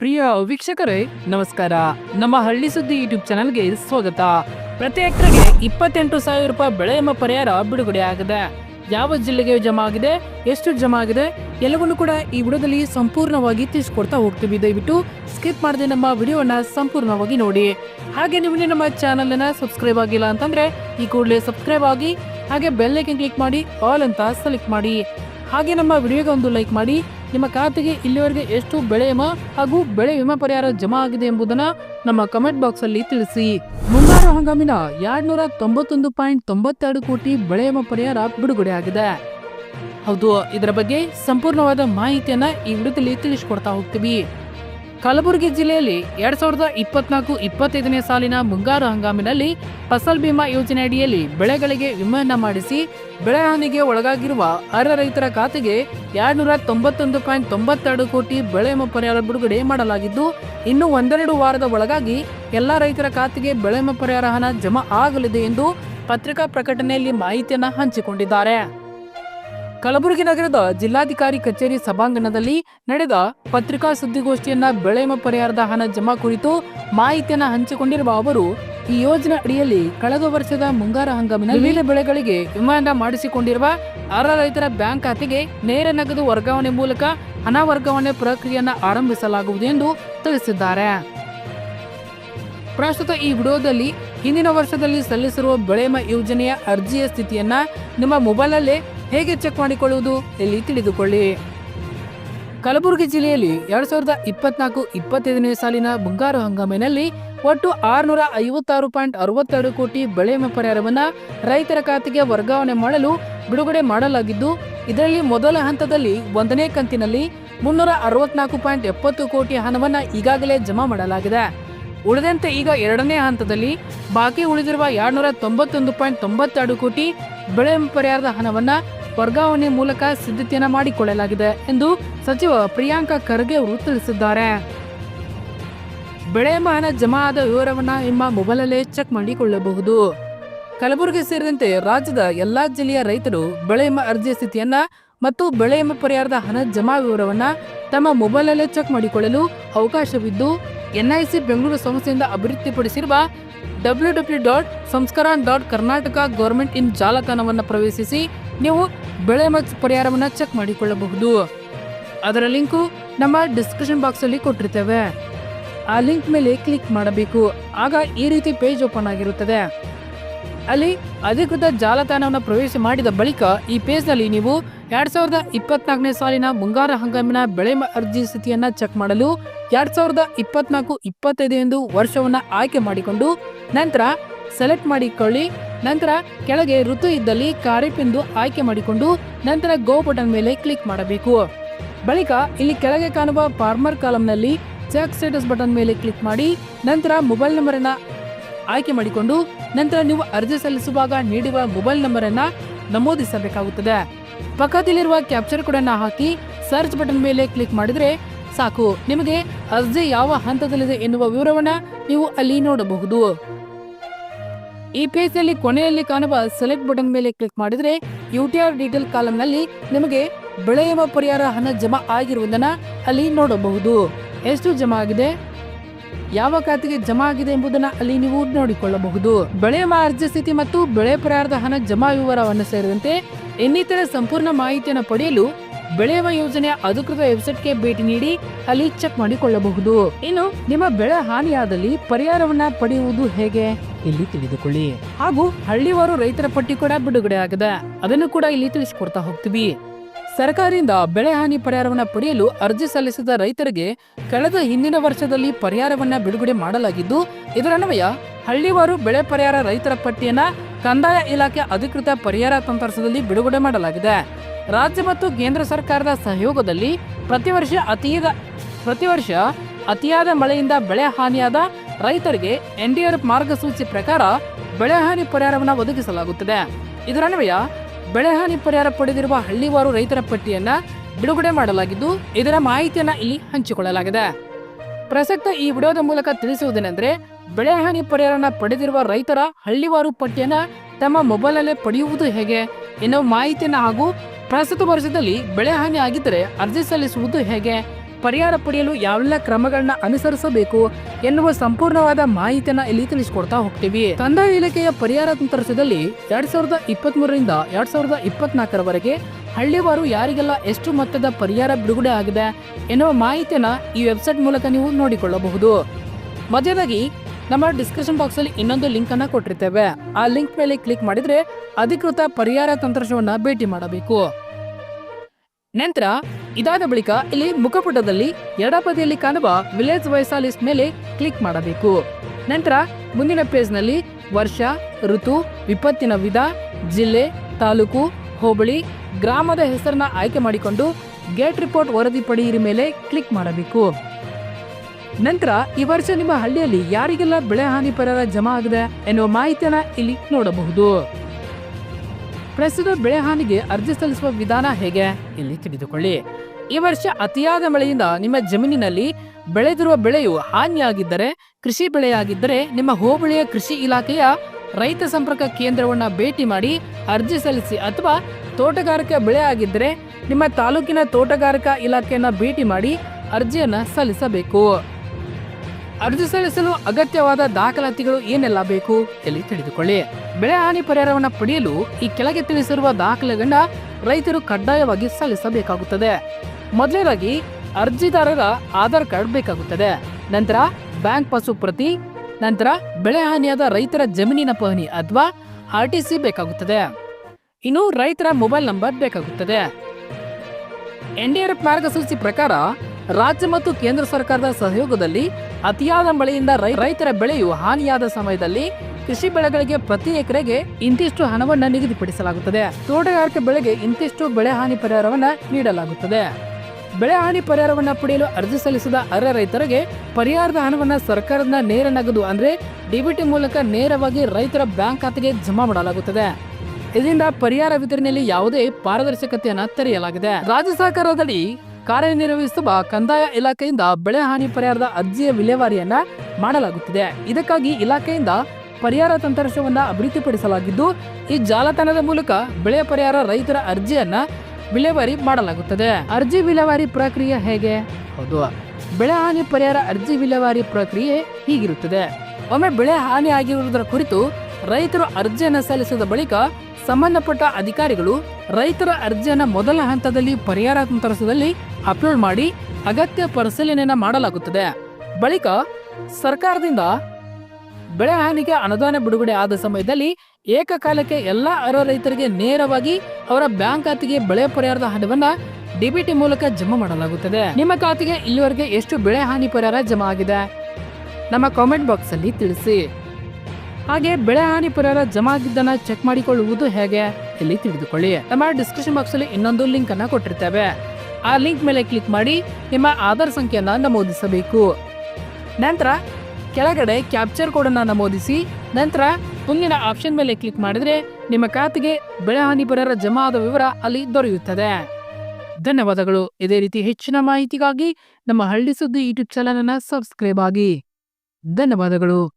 ಪ್ರಿಯ ವೀಕ್ಷಕರೇ, ನಮಸ್ಕಾರ. ನಮ್ಮ ಹಳ್ಳಿ ಸುದ್ದಿ ಯೂಟ್ಯೂಬ್ ಚಾನಲ್ಗೆ ಸ್ವಾಗತ. ಪ್ರತಿ ಎಕರೆಗೆ ಇಪ್ಪತ್ತೆಂಟು ಸಾವಿರ ರೂಪಾಯಿ ಬೆಳೆ ಎಂಬ ಪರಿಹಾರ ಬಿಡುಗಡೆ ಆಗಿದೆ. ಯಾವ ಜಿಲ್ಲೆಗೆ ಜಮಾ ಆಗಿದೆ, ಎಷ್ಟು ಜಮಾ ಆಗಿದೆ, ಎಲ್ಲವನ್ನೂ ಕೂಡ ಈ ವಿಡಿಯೋದಲ್ಲಿ ಸಂಪೂರ್ಣವಾಗಿ ತಿಳಿಸ್ಕೊಡ್ತಾ ಹೋಗ್ತೀವಿ. ದಯವಿಟ್ಟು ಸ್ಕಿಪ್ ಮಾಡದೆ ನಮ್ಮ ವಿಡಿಯೋನ ಸಂಪೂರ್ಣವಾಗಿ ನೋಡಿ. ಹಾಗೆ ನೀವು ನಮ್ಮ ಚಾನಲ್ ಅನ್ನ ಸಬ್ಸ್ಕ್ರೈಬ್ ಆಗಿಲ್ಲ ಅಂತಂದ್ರೆ ಈ ಕೂಡಲೇ ಸಬ್ಸ್ಕ್ರೈಬ್ ಆಗಿ, ಹಾಗೆ ಬೆಲ್ ಐಕನ್ ಕ್ಲಿಕ್ ಮಾಡಿ, ಆಲ್ ಅಂತ ಸೆಲೆಕ್ಟ್ ಮಾಡಿ. ಹಾಗೆ ನಮ್ಮ ವಿಡಿಯೋಗೆ ಒಂದು ಲೈಕ್ ಮಾಡಿ ನಿಮ್ಮ ಖಾತೆಗೆ ಇಲ್ಲಿವರೆಗೆ ಎಷ್ಟು ಬೆಳೆ ವಿಮಾ ಹಾಗೂ ಬೆಳೆ ವಿಮಾ ಪರಿಹಾರ ಜಮಾ ಆಗಿದೆ ಎಂಬುದನ್ನ ನಮ್ಮ ಕಮೆಂಟ್ ಬಾಕ್ಸ್ ಅಲ್ಲಿ ತಿಳಿಸಿ. ಮುಂಗಾರು ಹಂಗಾಮಿನ ಎರಡ್ನೂರ ತೊಂಬತ್ತೊಂದು ಪಾಯಿಂಟ್ ತೊಂಬತ್ತೆರಡು ಕೋಟಿ ಬೆಳೆ ವಿಮಾ ಪರಿಹಾರ ಬಿಡುಗಡೆ ಆಗಿದೆ. ಹೌದು, ಇದರ ಬಗ್ಗೆ ಸಂಪೂರ್ಣವಾದ ಮಾಹಿತಿಯನ್ನ ಈ ವಿಡಿಯೋದಲ್ಲಿ ತಿಳಿಸಿಕೊಡ್ತಾ ಹೋಗ್ತೀವಿ. ಕಲಬುರಗಿ ಜಿಲ್ಲೆಯಲ್ಲಿ ಎರಡ್ ಸಾವಿರದ ಇಪ್ಪತ್ನಾಲ್ಕು ಇಪ್ಪತ್ತೈದನೇ ಸಾಲಿನ ಮುಂಗಾರು ಹಂಗಾಮಿನಲ್ಲಿ ಫಸಲ್ ಬಿಮಾ ಯೋಜನೆ ಅಡಿಯಲ್ಲಿ ಬೆಳೆಗಳಿಗೆ ವಿಮೆಯನ್ನ ಮಾಡಿಸಿ ಬೆಳೆ ಹಾನಿಗೆ ಒಳಗಾಗಿರುವ ಅರ್ಹ ರೈತರ ಖಾತೆಗೆ ಎರಡ್ನೂರ ತೊಂಬತ್ತೊಂದು ಪಾಯಿಂಟ್ ತೊಂಬತ್ತೆರಡು ಕೋಟಿ ಬೆಳೆ ವಿಮೆ ಪರಿಹಾರ ಬಿಡುಗಡೆ ಮಾಡಲಾಗಿದ್ದು, ಇನ್ನು ಒಂದೆರಡು ವಾರದ ಒಳಗಾಗಿ ಎಲ್ಲ ರೈತರ ಖಾತೆಗೆ ಬೆಳೆ ವಿಮೆ ಪರಿಹಾರ ಹಣ ಜಮಾ ಆಗಲಿದೆ ಎಂದು ಪತ್ರಿಕಾ ಪ್ರಕಟಣೆಯಲ್ಲಿ ಮಾಹಿತಿಯನ್ನು ಹಂಚಿಕೊಂಡಿದ್ದಾರೆ. ಕಲಬುರಗಿ ನಗರದ ಜಿಲ್ಲಾಧಿಕಾರಿ ಕಚೇರಿ ಸಭಾಂಗಣದಲ್ಲಿ ನಡೆದ ಪತ್ರಿಕಾ ಸುದ್ದಿಗೋಷ್ಠಿಯನ್ನ ಬೆಳೆಮ ಪರಿಹಾರದ ಹಣ ಜಮಾ ಕುರಿತು ಮಾಹಿತಿಯನ್ನ ಹಂಚಿಕೊಂಡಿರುವ ಅವರು, ಈ ಯೋಜನೆ ಅಡಿಯಲ್ಲಿ ಕಳೆದ ವರ್ಷದ ಮುಂಗಾರು ಹಂಗಾಮಿನಲ್ಲಿ ವಿವಿಧ ಬೆಳೆಗಳಿಗೆ ವಿಮಾನ ಮಾಡಿಸಿಕೊಂಡಿರುವ ಅರ್ಹ ರೈತರ ಬ್ಯಾಂಕ್ ಖಾತೆಗೆ ನೇರ ನಗದು ವರ್ಗಾವಣೆ ಮೂಲಕ ಹಣ ವರ್ಗಾವಣೆ ಪ್ರಕ್ರಿಯೆಯನ್ನ ಆರಂಭಿಸಲಾಗುವುದು ಎಂದು ತಿಳಿಸಿದ್ದಾರೆ. ಪ್ರಸ್ತುತ ಈ ವಿಡಿಯೋದಲ್ಲಿ ಹಿಂದಿನ ವರ್ಷದಲ್ಲಿ ಸಲ್ಲಿಸಿರುವ ಬೆಳೆಮ ಯೋಜನೆಯ ಅರ್ಜಿಯ ಸ್ಥಿತಿಯನ್ನ ನಿಮ್ಮ ಮೊಬೈಲಲ್ಲೇ ಹೇಗೆ ಚೆಕ್ ಮಾಡಿಕೊಳ್ಳುವುದು ಇಲ್ಲಿ ತಿಳಿದುಕೊಳ್ಳಿ. ಕಲಬುರಗಿ ಜಿಲ್ಲೆಯಲ್ಲಿ ಎರಡ್ ಸಾವಿರದ ಇಪ್ಪತ್ನಾಲ್ಕು ಇಪ್ಪತ್ತೈದನೇ ಸಾಲಿನ ಮುಂಗಾರು ಹಂಗಾಮಿನಲ್ಲಿ ಒಟ್ಟು ಆರುನೂರ ಐವತ್ತಾರು ಪಾಯಿಂಟ್ ಅರವತ್ತೆರಡು ಕೋಟಿ ಬೆಳೆ ವಿಮೆ ಪರಿಹಾರವನ್ನ ರೈತರ ಖಾತೆಗೆ ವರ್ಗಾವಣೆ ಮಾಡಲು ಬಿಡುಗಡೆ ಮಾಡಲಾಗಿದ್ದು, ಇದರಲ್ಲಿ ಮೊದಲ ಹಂತದಲ್ಲಿ ಒಂದನೇ ಕಂತಿನಲ್ಲಿ ಮುನ್ನೂರ ಅರವತ್ನಾಲ್ಕು ಪಾಯಿಂಟ್ ಎಪ್ಪತ್ತು ಕೋಟಿ ಹಣವನ್ನು ಈಗಾಗಲೇ ಜಮಾ ಮಾಡಲಾಗಿದೆ. ಉಳಿದಂತೆ ಈಗ ಎರಡನೇ ಹಂತದಲ್ಲಿ ಬಾಕಿ ಉಳಿದಿರುವ ಎರಡ್ನೂರ ತೊಂಬತ್ತೊಂದು ಪಾಯಿಂಟ್ ತೊಂಬತ್ತೆರಡು ಕೋಟಿ ಬೆಳೆ ಪರಿಹಾರದ ಹಣವನ್ನ ವರ್ಗಾವಣೆ ಮೂಲಕ ಸಿದ್ಧತೆಯನ್ನ ಮಾಡಿಕೊಳ್ಳಲಾಗಿದೆ ಎಂದು ಸಚಿವ ಪ್ರಿಯಾಂಕ ಖರ್ಗೆ ಅವರು ತಿಳಿಸಿದ್ದಾರೆ. ಬೆಳೆ ಮಾನ ಹಣ ಜಮಾ ಆದ ವಿವರವನ್ನ ನಿಮ್ಮ ಮೊಬೈಲಲ್ಲೇ ಚೆಕ್ ಮಾಡಿಕೊಳ್ಳಬಹುದು. ಕಲಬುರಗಿ ಸೇರಿದಂತೆ ರಾಜ್ಯದ ಎಲ್ಲಾ ಜಿಲ್ಲೆಯ ರೈತರು ಬೆಳೆ ವಿಮಾ ಅರ್ಜಿ ಸ್ಥಿತಿಯನ್ನ ಮತ್ತು ಬೆಳೆ ವಿಮೆ ಪರಿಹಾರದ ಹಣ ಜಮಾ ವಿವರವನ್ನ ತಮ್ಮ ಮೊಬೈಲಲ್ಲೇ ಚೆಕ್ ಮಾಡಿಕೊಳ್ಳಲು ಅವಕಾಶವಿದ್ದು, ಎನ್ಐಸಿ ಬೆಂಗಳೂರು ಸಂಸ್ಥೆಯಿಂದ ಅಭಿವೃದ್ಧಿಪಡಿಸಿರುವ W W dot Samskara dot Karnataka government in ಜಾಲತಾಣವನ್ನು ಪ್ರವೇಶಿಸಿ ನೀವು ಬೆಳೆ ಮತ್ತು ಪರಿಹಾರವನ್ನು ಚೆಕ್ ಮಾಡಿಕೊಳ್ಳಬಹುದು. ಅದರ ಲಿಂಕು ನಮ್ಮ ಡಿಸ್ಕ್ರಿಪ್ಷನ್ ಬಾಕ್ಸಲ್ಲಿ ಕೊಟ್ಟಿರ್ತೇವೆ. ಆ ಲಿಂಕ್ ಮೇಲೆ ಕ್ಲಿಕ್ ಮಾಡಬೇಕು. ಆಗ ಈ ರೀತಿ ಪೇಜ್ ಓಪನ್ ಆಗಿರುತ್ತದೆ. ಅಲ್ಲಿ ಅಧಿಕೃತ ಜಾಲತಾಣವನ್ನು ಪ್ರವೇಶ ಮಾಡಿದ ಬಳಿಕ ಈ ಪೇಜ್ನಲ್ಲಿ ನೀವು ಎರಡ್ ಸಾವಿರದ ಇಪ್ಪತ್ನಾಲ್ಕನೇ ಸಾಲಿನ ಮುಂಗಾರ ಹಂಗಾಮಿನ ಬೆಳೆ ಅರ್ಜಿ ಸ್ಥಿತಿಯನ್ನ ಚೆಕ್ ಮಾಡಲು ಎರಡ್ ಸಾವಿರದ ಇಪ್ಪತ್ನಾಲ್ಕು, ಇಪ್ಪತ್ತೈದು ಎಂದು ವರ್ಷವನ್ನ ಆಯ್ಕೆ ಮಾಡಿಕೊಂಡು ನಂತರ ಸೆಲೆಕ್ಟ್ ಮಾಡಿಕೊಳ್ಳಿ. ನಂತರ ಕೆಳಗೆ ಋತು ಇದ್ದಲ್ಲಿ ಖಾರೀಫ್ ಎಂದು ಆಯ್ಕೆ ಮಾಡಿಕೊಂಡು ನಂತರ ಗೋ ಬಟನ್ ಮೇಲೆ ಕ್ಲಿಕ್ ಮಾಡಬೇಕು. ಬಳಿಕ ಇಲ್ಲಿ ಕೆಳಗೆ ಕಾಣುವ ಫಾರ್ಮರ್ ಕಾಲಂನಲ್ಲಿ ಚೆಕ್ ಸ್ಟೇಟಸ್ ಬಟನ್ ಮೇಲೆ ಕ್ಲಿಕ್ ಮಾಡಿ ನಂತರ ಮೊಬೈಲ್ ನಂಬರ್ ಅನ್ನ ಆಯ್ಕೆ ಮಾಡಿಕೊಂಡು ನಂತರ ನೀವು ಅರ್ಜಿ ಸಲ್ಲಿಸುವಾಗ ನೀಡುವ ಮೊಬೈಲ್ ನಂಬರ್ ಅನ್ನ ನಮೂದಿಸಬೇಕಾಗುತ್ತದೆ. ಪಕ್ಕದಲ್ಲಿರುವ ಕ್ಯಾಪ್ಚರ್ ಕೂಡ ಹಾಕಿ ಸರ್ಚ್ ಬಟನ್ ಮೇಲೆ ಕ್ಲಿಕ್ ಮಾಡಿದ್ರೆ ಸಾಕು. ನಿಮಗೆ ಅರ್ಜಿ ಯಾವ ಹಂತದಲ್ಲಿದೆ ಎನ್ನುವ ವಿವರವನ್ನ ನೀವು ಅಲ್ಲಿ ನೋಡಬಹುದು. ಈ ಪೇಜ್ನಲ್ಲಿ ಕೊನೆಯಲ್ಲಿ ಕಾಣುವ ಸೆಲೆಕ್ಟ್ ಬಟನ್ ಮೇಲೆ ಕ್ಲಿಕ್ ಮಾಡಿದ್ರೆ ಯುಟಿಆರ್ ಡೀಟೇಲ್ ಕಾಲಂನಲ್ಲಿ ನಿಮಗೆ ಬೆಳೆ ಪರಿಹಾರ ಹಣ ಜಮಾ ಆಗಿರುವುದನ್ನ ಅಲ್ಲಿ ನೋಡಬಹುದು. ಎಷ್ಟು ಜಮಾ ಆಗಿದೆ? ಯಾವ ಖಾತೆಗೆ ಜಮಾ ಆಗಿದೆ ಎಂಬುದನ್ನ ಅಲ್ಲಿ ನೀವು ನೋಡಿಕೊಳ್ಳಬಹುದು. ಬೆಳೆ ಅರ್ಜಿ ಸ್ಥಿತಿ ಮತ್ತು ಬೆಳೆ ಪರಿಹಾರದ ಹಣ ಜಮಾ ವಿವರವನ್ನು ಸೇರಿದಂತೆ ಇನ್ನಿತರ ಸಂಪೂರ್ಣ ಮಾಹಿತಿಯನ್ನು ಪಡೆಯಲು ಬೆಳೆಯುವ ಯೋಜನೆಯ ಅಧಿಕೃತ ವೆಬ್ಸೈಟ್ಗೆ ಭೇಟಿ ನೀಡಿ ಅಲ್ಲಿ ಚೆಕ್ ಮಾಡಿಕೊಳ್ಳಬಹುದು. ಇನ್ನು ನಿಮ್ಮ ಬೆಳೆ ಹಾನಿಯಾದಲ್ಲಿ ಪರಿಹಾರವನ್ನ ಪಡೆಯುವುದು ಹೇಗೆ? ಇಲ್ಲಿ ತಿಳಿದುಕೊಳ್ಳಿ. ಹಾಗೂ ಹಳ್ಳಿವಾರು ರೈತರ ಪಟ್ಟಿ ಕೂಡ ಬಿಡುಗಡೆ ಆಗಿದೆ. ಅದನ್ನು ಕೂಡ ಇಲ್ಲಿ ತಿಳಿಸಿಕೊಡ್ತಾ ಹೋಗ್ತೀವಿ. ಸರ್ಕಾರದಿಂದ ಬೆಳೆ ಹಾನಿ ಪರಿಹಾರವನ್ನ ಪಡೆಯಲು ಅರ್ಜಿ ಸಲ್ಲಿಸಿದ ರೈತರಿಗೆ ಕಳೆದ ಹಿಂದಿನ ವರ್ಷದಲ್ಲಿ ಪರಿಹಾರವನ್ನ ಬಿಡುಗಡೆ ಮಾಡಲಾಗಿದ್ದು ಇದರನ್ವಯ ಹಳ್ಳಿವಾರು ಬೆಳೆ ಪರಿಹಾರ ರೈತರ ಪಟ್ಟಿಯನ್ನ ಕಂದಾಯ ಇಲಾಖೆ ಅಧಿಕೃತ ಪರಿಹಾರ ತಂತ್ರಾಂಶದಲ್ಲಿ ಬಿಡುಗಡೆ ಮಾಡಲಾಗಿದೆ. ರಾಜ್ಯ ಮತ್ತು ಕೇಂದ್ರ ಸರ್ಕಾರದ ಸಹಯೋಗದಲ್ಲಿ ಪ್ರತಿ ವರ್ಷ ಅತಿಯಾದ, ಪ್ರತಿ ವರ್ಷ ಅತಿಯಾದ ಮಳೆಯಿಂದ ಬೆಳೆ ಹಾನಿಯಾದ ರೈತರಿಗೆ ಎನ್ಡಿಆರ್ಎಫ್ ಮಾರ್ಗಸೂಚಿ ಪ್ರಕಾರ ಬೆಳೆ ಹಾನಿ ಪರಿಹಾರವನ್ನು ಒದಗಿಸಲಾಗುತ್ತದೆ. ಇದರನ್ವಯ ಬೆಳೆ ಹಾನಿ ಪರಿಹಾರ ಪಡೆದಿರುವ ಹಳ್ಳಿವಾರು ರೈತರ ಪಟ್ಟಿಯನ್ನು ಬಿಡುಗಡೆ ಮಾಡಲಾಗಿದ್ದು, ಇದರ ಮಾಹಿತಿಯನ್ನು ಇಲ್ಲಿ ಹಂಚಿಕೊಳ್ಳಲಾಗಿದೆ. ಪ್ರಸಕ್ತ ಈ ವಿಡಿಯೋದ ಮೂಲಕ ತಿಳಿಸುವುದೇನೆಂದ್ರೆ ಬೆಳೆ ಹಾನಿ ಪರಿಹಾರನ ಪಡೆದಿರುವ ರೈತರ ಹಳ್ಳಿವಾರು ಪಟ್ಟಿಯನ್ನ ತಮ್ಮ ಮೊಬೈಲಲ್ಲೇ ಪಡೆಯುವುದು ಹೇಗೆ? ಎನ್ನುವ ಮಾಹಿತಿಯನ್ನು ಹಾಗೂ ಪ್ರಸ್ತುತ ವರ್ಷದಲ್ಲಿ ಬೆಳೆ ಹಾನಿ ಆಗಿದ್ದರೆ ಅರ್ಜಿ ಸಲ್ಲಿಸುವುದು ಹೇಗೆ? ಪರಿಹಾರ ಪಡೆಯಲು ಯಾವೆಲ್ಲ ಕ್ರಮಗಳನ್ನ ಅನುಸರಿಸಬೇಕು ಎನ್ನುವ ಸಂಪೂರ್ಣವಾದ ಮಾಹಿತಿಯನ್ನ ಇಲ್ಲಿ ತಿಳಿಸಿಕೊಡ್ತಾ ಹೋಗ್ತೀವಿ. ಕಂದಾಯ ಇಲಾಖೆಯ ಪರಿಹಾರ ತಂತ್ರದಲ್ಲಿ ಎರಡ್ ಸಾವಿರದ ಇಪ್ಪತ್ತ್ ಮೂರರಿಂದ ಎರಡ್ ಸಾವಿರದ ಇಪ್ಪತ್ನಾಲ್ಕರವರೆಗೆ ಹಳ್ಳಿವಾರು ಯಾರಿಗೆಲ್ಲ ಎಷ್ಟು ಮೊತ್ತದ ಪರಿಹಾರ ಬಿಡುಗಡೆ ಆಗಿದೆ ಎನ್ನುವ ಮಾಹಿತಿಯನ್ನ ಈ ವೆಬ್ಸೈಟ್ ಮೂಲಕ ನೀವು ನೋಡಿಕೊಳ್ಳಬಹುದು. ಮೊದಲಾಗಿ ನಮ್ಮ ಡಿಸ್ಕ್ರಿಪ್ಷನ್ ಬಾಕ್ಸ್ ಅಲ್ಲಿ ಇನ್ನೊಂದು ಲಿಂಕ್ ಅನ್ನ ಕೊಟ್ಟಿರ್ತೇವೆ. ಆ ಲಿಂಕ್ ಮೇಲೆ ಕ್ಲಿಕ್ ಮಾಡಿದ್ರೆ ಅಧಿಕೃತ ಪರಿಹಾರ ತಂತ್ರಾಂಶವನ್ನ ಭೇಟಿ ಮಾಡಬೇಕು. ನಂತರ, ಇದಾದ ಬಳಿಕ ಇಲ್ಲಿ ಮುಖಪುಟದಲ್ಲಿ ಎಡಬದಿಯಲ್ಲಿ ಕಾಣುವ ವಿಲೇಜ್ ವೈಸಾ ಲಿಸ್ಟ್ ಮೇಲೆ ಕ್ಲಿಕ್ ಮಾಡಬೇಕು. ನಂತರ, ಮುಂದಿನ ಪೇಜ್ನಲ್ಲಿ ವರ್ಷ, ಋತು, ವಿಪತ್ತಿನ ವಿಧ, ಜಿಲ್ಲೆ, ತಾಲೂಕು, ಹೋಬಳಿ, ಗ್ರಾಮದ ಹೆಸರನ್ನ ಆಯ್ಕೆ ಮಾಡಿಕೊಂಡು ಗೇಟ್ ರಿಪೋರ್ಟ್ ವರದಿ ಪಡೆಯಿರಿ ಮೇಲೆ ಕ್ಲಿಕ್ ಮಾಡಬೇಕು. ನಂತರ ಈ ವರ್ಷ ನಿಮ್ಮ ಹಳ್ಳಿಯಲ್ಲಿ ಯಾರಿಗೆಲ್ಲ ಬೆಳೆ ಹಾನಿ ಪರಿಹಾರ ಜಮಾ ಆಗಿದೆ ಎನ್ನುವ ಮಾಹಿತಿಯನ್ನ ಇಲ್ಲಿ ನೋಡಬಹುದು. ಪ್ರಸ್ತುತ ಬೆಳೆ ಹಾನಿಗೆ ಅರ್ಜಿ ಸಲ್ಲಿಸುವ ವಿಧಾನ ಹೇಗೆ? ಇಲ್ಲಿ ತಿಳಿದುಕೊಳ್ಳಿ. ಈ ವರ್ಷ ಅತಿಯಾದ ಮಳೆಯಿಂದ ನಿಮ್ಮ ಜಮೀನಿನಲ್ಲಿ ಬೆಳೆದಿರುವ ಬೆಳೆಯು ಹಾನಿಯಾಗಿದ್ದರೆ, ಕೃಷಿ ಬೆಳೆಯಾಗಿದ್ದರೆ ನಿಮ್ಮ ಹೋಬಳಿಯ ಕೃಷಿ ಇಲಾಖೆಯ ರೈತ ಸಂಪರ್ಕ ಕೇಂದ್ರವನ್ನ ಭೇಟಿ ಮಾಡಿ ಅರ್ಜಿ ಸಲ್ಲಿಸಿ ಅಥವಾ ತೋಟಗಾರಿಕಾ ಬೆಳೆ ಆಗಿದ್ದರೆ ನಿಮ್ಮ ತಾಲೂಕಿನ ತೋಟಗಾರಿಕಾ ಇಲಾಖೆಯನ್ನು ಭೇಟಿ ಮಾಡಿ ಅರ್ಜಿಯನ್ನು ಸಲ್ಲಿಸಬೇಕು. ಅರ್ಜಿ ಸಲ್ಲಿಸಲು ಅಗತ್ಯವಾದ ದಾಖಲಾತಿಗಳು ಏನೆಲ್ಲ ಬೇಕು ಇಲ್ಲಿ ತಿಳಿದುಕೊಳ್ಳಿ. ಬೆಳೆ ಹಾನಿ ಪರಿಹಾರವನ್ನು ಪಡೆಯಲು ಈ ಕೆಳಗೆ ತಿಳಿಸಿರುವ ದಾಖಲೆಗಳನ್ನ ರೈತರು ಕಡ್ಡಾಯವಾಗಿ ಸಲ್ಲಿಸಬೇಕಾಗುತ್ತದೆ. ಮೊದಲನೇದಾಗಿ ಅರ್ಜಿದಾರರ ಆಧಾರ್ ಕಾರ್ಡ್ ಬೇಕಾಗುತ್ತದೆ. ನಂತರ ಬ್ಯಾಂಕ್ ಪಾಸು ಪ್ರತಿ, ನಂತರ ಬೆಳೆ ಹಾನಿಯಾದ ರೈತರ ಜಮೀನಿನ ಪಹಣಿ ಅಥವಾ ಆರ್ ಟಿ ಸಿ ಬೇಕಾಗುತ್ತದೆ. ಇನ್ನು ರೈತರ ಮೊಬೈಲ್ ನಂಬರ್ ಬೇಕಾಗುತ್ತದೆ. ಎನ್ಡಿಆರ್ಎಫ್ ಮಾರ್ಗಸೂಚಿ ಪ್ರಕಾರ ರಾಜ್ಯ ಮತ್ತು ಕೇಂದ್ರ ಸರ್ಕಾರದ ಸಹಯೋಗದಲ್ಲಿ ಅತಿಯಾದ ಮಳೆಯಿಂದ ರೈತರ ಬೆಳೆಯು ಹಾನಿಯಾದ ಸಮಯದಲ್ಲಿ ಕೃಷಿ ಬೆಳೆಗಳಿಗೆ ಪ್ರತಿ ಎಕರೆಗೆ ಇಂತಿಷ್ಟು ಹಣವನ್ನು ನಿಗದಿಪಡಿಸಲಾಗುತ್ತದೆ. ತೋಟಗಾರಿಕೆ ಬೆಳೆಗೆ ಇಂತಿಷ್ಟು ಬೆಳೆ ಹಾನಿ ಪರಿಹಾರವನ್ನು ನೀಡಲಾಗುತ್ತದೆ. ಬೆಳೆ ಹಾನಿ ಪರಿಹಾರವನ್ನು ಪಡೆಯಲು ಅರ್ಜಿ ಸಲ್ಲಿಸಿದ ಅರ್ಹ ರೈತರಿಗೆ ಪರಿಹಾರದ ಹಣವನ್ನು ಸರ್ಕಾರದ ನೇರ ನಗದು ಅಂದ್ರೆ ಡಿಬಿಟಿ ಮೂಲಕ ನೇರವಾಗಿ ರೈತರ ಬ್ಯಾಂಕ್ ಖಾತೆಗೆ ಜಮಾ ಮಾಡಲಾಗುತ್ತದೆ. ಇದರಿಂದ ಪರಿಹಾರ ವಿತರಣೆಯಲ್ಲಿ ಯಾವುದೇ ಪಾರದರ್ಶಕತೆಯನ್ನು ತೆರೆಯಲಾಗಿದೆ. ರಾಜ್ಯ ಸರ್ಕಾರದಲ್ಲಿ ಕಾರ್ಯನಿರ್ವಹಿಸುವ ಕಂದಾಯ ಇಲಾಖೆಯಿಂದ ಬೆಳೆ ಹಾನಿ ಪರಿಹಾರದ ಅರ್ಜಿಯ ವಿಲೇವಾರಿಯನ್ನ ಮಾಡಲಾಗುತ್ತಿದೆ. ಇದಕ್ಕಾಗಿ ಇಲಾಖೆಯಿಂದ ಪರಿಹಾರ ತಂತ್ರಾಂಶವನ್ನ ಅಭಿವೃದ್ಧಿಪಡಿಸಲಾಗಿದ್ದು, ಈ ಜಾಲತಾಣದ ಮೂಲಕ ಬೆಳೆ ಪರಿಹಾರ ರೈತರ ಅರ್ಜಿಯನ್ನ ವಿಲೇವಾರಿ ಮಾಡಲಾಗುತ್ತದೆ. ಅರ್ಜಿ ವಿಲೇವಾರಿ ಪ್ರಕ್ರಿಯೆ ಹೇಗೆ? ಹೌದು, ಬೆಳೆ ಹಾನಿ ಪರಿಹಾರ ಅರ್ಜಿ ವಿಲೇವಾರಿ ಪ್ರಕ್ರಿಯೆ ಹೀಗಿರುತ್ತದೆ. ಒಮ್ಮೆ ಬೆಳೆ ಹಾನಿ ಆಗಿರುವುದರ ಕುರಿತು ರೈತರು ಅರ್ಜಿಯನ್ನು ಸಲ್ಲಿಸಿದ ಬಳಿಕ ಸಂಬಂಧಪಟ್ಟ ಅಧಿಕಾರಿಗಳು ರೈತರ ಅರ್ಜಿಯನ್ನ ಮೊದಲ ಹಂತದಲ್ಲಿ ಪರಿಹಾರ ತಂತ್ರದಲ್ಲಿ ಅಪ್ಲೋಡ್ ಮಾಡಿ ಅಗತ್ಯ ಪರಿಶೀಲನೆಯನ್ನ ಮಾಡಲಾಗುತ್ತದೆ. ಬಳಿಕ ಸರ್ಕಾರದಿಂದ ಬೆಳೆ ಹಾನಿಗೆ ಅನುದಾನ ಬಿಡುಗಡೆ ಆದ ಸಮಯದಲ್ಲಿ ಏಕಕಾಲಕ್ಕೆ ಎಲ್ಲಾ ಅರ್ಹ ರೈತರಿಗೆ ನೇರವಾಗಿ ಅವರ ಬ್ಯಾಂಕ್ ಖಾತೆಗೆ ಬೆಳೆ ಪರಿಹಾರದ ಹಣವನ್ನ ಡಿಬಿಟಿ ಮೂಲಕ ಜಮಾ ಮಾಡಲಾಗುತ್ತದೆ. ನಿಮ್ಮ ಖಾತೆಗೆ ಇಲ್ಲಿವರೆಗೆ ಎಷ್ಟು ಬೆಳೆ ಹಾನಿ ಪರಿಹಾರ ಜಮಾ ಆಗಿದೆ? ನಮ್ಮ ಕಾಮೆಂಟ್ ಬಾಕ್ಸ್ ಅಲ್ಲಿ ತಿಳಿಸಿ. ಹಾಗೆ ಬೆಳೆ ಹಾನಿ ಪರಿಹಾರ ಜಮಾ ಆಗಿದ್ದನ್ನ ಚೆಕ್ ಮಾಡಿಕೊಳ್ಳುವುದು ಹೇಗೆ ಇಲ್ಲಿ ತಿಳಿದುಕೊಳ್ಳಿ. ನಮ್ಮ ಡಿಸ್ಕ್ರಿಪ್ಷನ್ ಬಾಕ್ಸ್ ಅಲ್ಲಿ ಇನ್ನೊಂದು ಲಿಂಕ್ ಅನ್ನ ಕೊಟ್ಟಿರ್ತೇವೆ. ಆ ಲಿಂಕ್ ಮೇಲೆ ಕ್ಲಿಕ್ ಮಾಡಿ ನಿಮ್ಮ ಆಧಾರ್ ಸಂಖ್ಯೆಯನ್ನ ನಮೂದಿಸಬೇಕು. ನಂತರ ಕೆಳಗಡೆ ಕ್ಯಾಪ್ಚರ್ ಕೋಡ್ ಅನ್ನ ನಮೂದಿಸಿ, ನಂತರ ಮುಂದಿನ ಆಪ್ಷನ್ ಮೇಲೆ ಕ್ಲಿಕ್ ಮಾಡಿದ್ರೆ ನಿಮ್ಮ ಖಾತೆಗೆ ಬೆಳೆ ಹಾನಿ ಪರಿಹಾರ ಜಮಾ ಆದ ವಿವರ ಅಲ್ಲಿ ದೊರೆಯುತ್ತದೆ. ಧನ್ಯವಾದಗಳು. ಇದೇ ರೀತಿ ಹೆಚ್ಚಿನ ಮಾಹಿತಿಗಾಗಿ ನಮ್ಮ ಹಳ್ಳಿ ಸುದ್ದಿ ಯೂಟ್ಯೂಬ್ ಚಾನಲ್ ಅನ್ನ ಸಬ್ಸ್ಕ್ರೈಬ್ ಆಗಿ. ಧನ್ಯವಾದಗಳು.